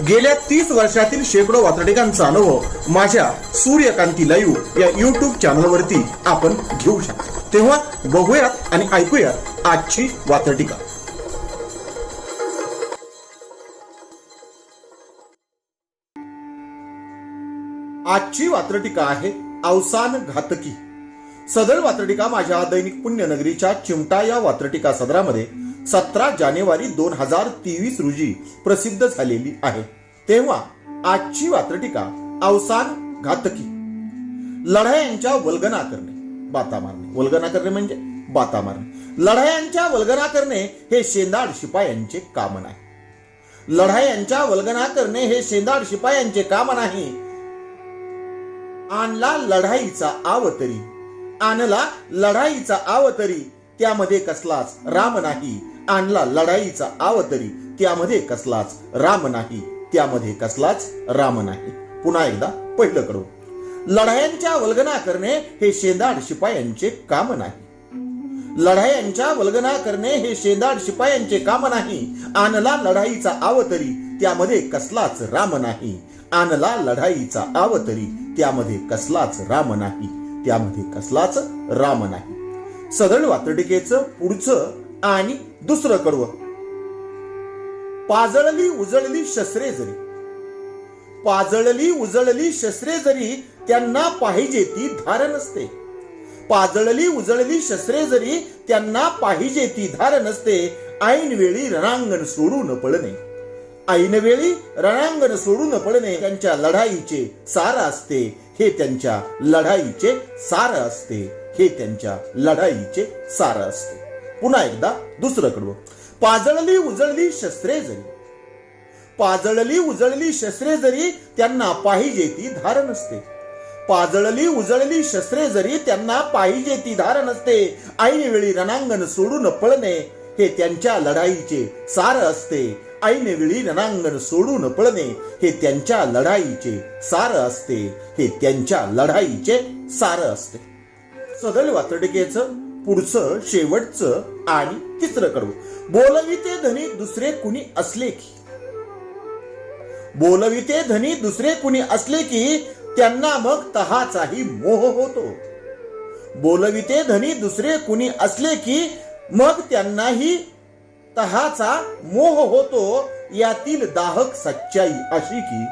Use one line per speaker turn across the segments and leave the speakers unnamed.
गेल्या तीस वर्षातील शेकडो वातडिकांचा अनुभव माझ्या सूर्यकांती लाईव्ह या युट्यूब चॅनलवरती आपण घेऊ शकतो. तेव्हा बघूयात आणि ऐकूयात आजची वातडिका आजची वात्रटिका आहे अवसान घातकी. सदर वात्रटिका माझ्या दैनिक पुण्यनगरीच्या चिमटा या वात्रटिका सदरामध्ये सतरा जानेवारी दोन हजार तेवीस रोजी प्रसिद्ध झालेली आहे. तेव्हा आजची वात्रटिका अवसान घातकी. लढायांच्या वल्गना करणे बाता मारणे वल्गना करणे म्हणजे? बाता मारणे लढायांच्या वल्गना करणे हे शेंदाड शिपायांचे काम नाही लढायांच्या वल्गना करणे हे शेंदाड शिपायांचे काम नाही आणला लढाईचा आवतरी आणला लढाईचा आवतरी त्यामध्ये कसलाच राम नाही. आणला लढाईचा आवतरी त्यामध्ये कसलाच राम नाही त्यामध्ये कसलाच राम नाही. पुन्हा एकदा पहिलं कडू लढायांच्या वल्गना करणे हे शेंदाड शिपायांचे काम नाही. लढायांच्या वल्गना करणे हे शेंदाड शिपायांचे काम नाही. आणला लढाईचा आवतरी त्यामध्ये कसलाच राम नाही. आणला लढाईचा आवतरी त्यामध्ये कसलाच राम नाही त्यामध्ये कसलाच राम नाही. सदळ वातडिकेचं पुढचं आणि दुसरं कडवं. पाजळली उजळली शस्त्रे जरी. पाजळली उजळली शस्त्रे जरी त्यांना पाहिजे ती धार नसते. पाजळली उजळली शस्त्रे जरी त्यांना पाहिजे ती धार नसते. ऐन वेळी रणांगण सोडून पळणे. ऐन वेळी रणांगण सोडून पळणे त्यांच्या लढाईचे सार असते. हे त्यांच्या लढाईचे सार असते. हे त्यांच्या लढाईचे सार असते. पुन्हा एकदा दुसरं कडवं पाजळली उजळली शस्त्रे जरी. पाजळली उजळली शस्त्रे जरी त्यांना पाहिजे ती धार नसते. पाजळली उजळली शस्त्रे जरी त्यांना पाहिजे ती धार नसते. ऐन वेळी रणांगण सोडून पळणे हे त्यांच्या लढाईचे सार असते. ऐन वेळी रणांगण सोडून पळणे हे त्यांच्या लढाईचे सार असते. हे त्यांच्या लढाईचे सार असते. सदल वातडिकेचं पुढचं शेवटचं आणि तिसरं कडवं बोलविते धनी दुसरे कुणी असले की. बोलविते धनी दुसरे कुणी असले की त्यांना मग तहाचाही मोह होतो. बोलविते धनी दुसरे कुणी असले की मग त्यांनाही तहाचा मोह होतो. यातील दाहक सच्चाई अशी की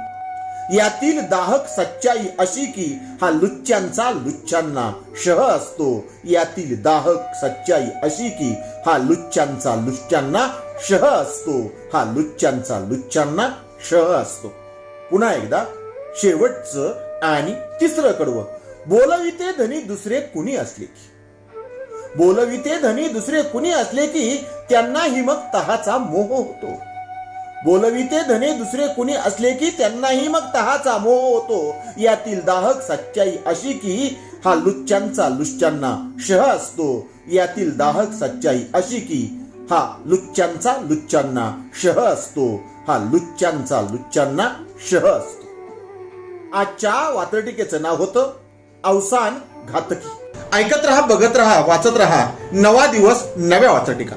यातील दाहक सच्चाई अशी की हा लुच्च्यांचा लुच्च्यांना शह असतो. यातील दाहक सच्चाई अशी की हा लुच्च्यांचा लुच्च्यांना शह असतो. हा लुच्च्यांचा लुच्च्यांना शह असतो. पुन्हा एकदा शेवटचं आणि तिसरं कडवं. बोलविते धनी दुसरे कुणी असले की. बोलविते धनी दुसरे कुणी असले की त्यांना हिमक तहाचा मोह होतो. बोलविते धने दुसरे कुणी असले की त्यांनाही मग तहाचा मोह होतो. यातील दाहक सच्चाई अशी की हा लुच्चांचा लुच्चांना शह असतो. यातील दाहक सच्चाई अशी की हा लुच्चांचा लुच्चांना शह असतो. हा लुच्चांचा लुच्चांना शह असतो. आजच्या वात्रटिकेचं नाव होतं अवसान घातकी. ऐकत रहा बघत रहा वाचत रहा. नवा दिवस नव्या वाचटिका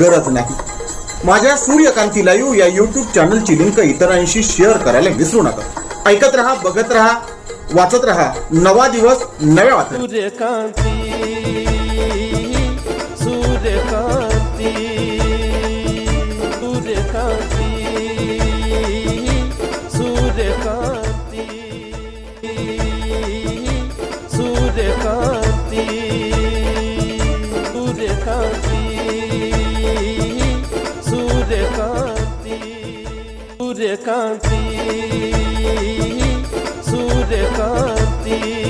गरज नाही. माझ्या सूर्यकांती लाईव्ह या यूट्यूब चॅनलची लिंक इतरांशी शेअर करायला विसरू नका. ऐकत राहा बघत राहा वाचत राहा. नवा दिवस नव्या वाचन
Suryakanti. canti, sur de canti.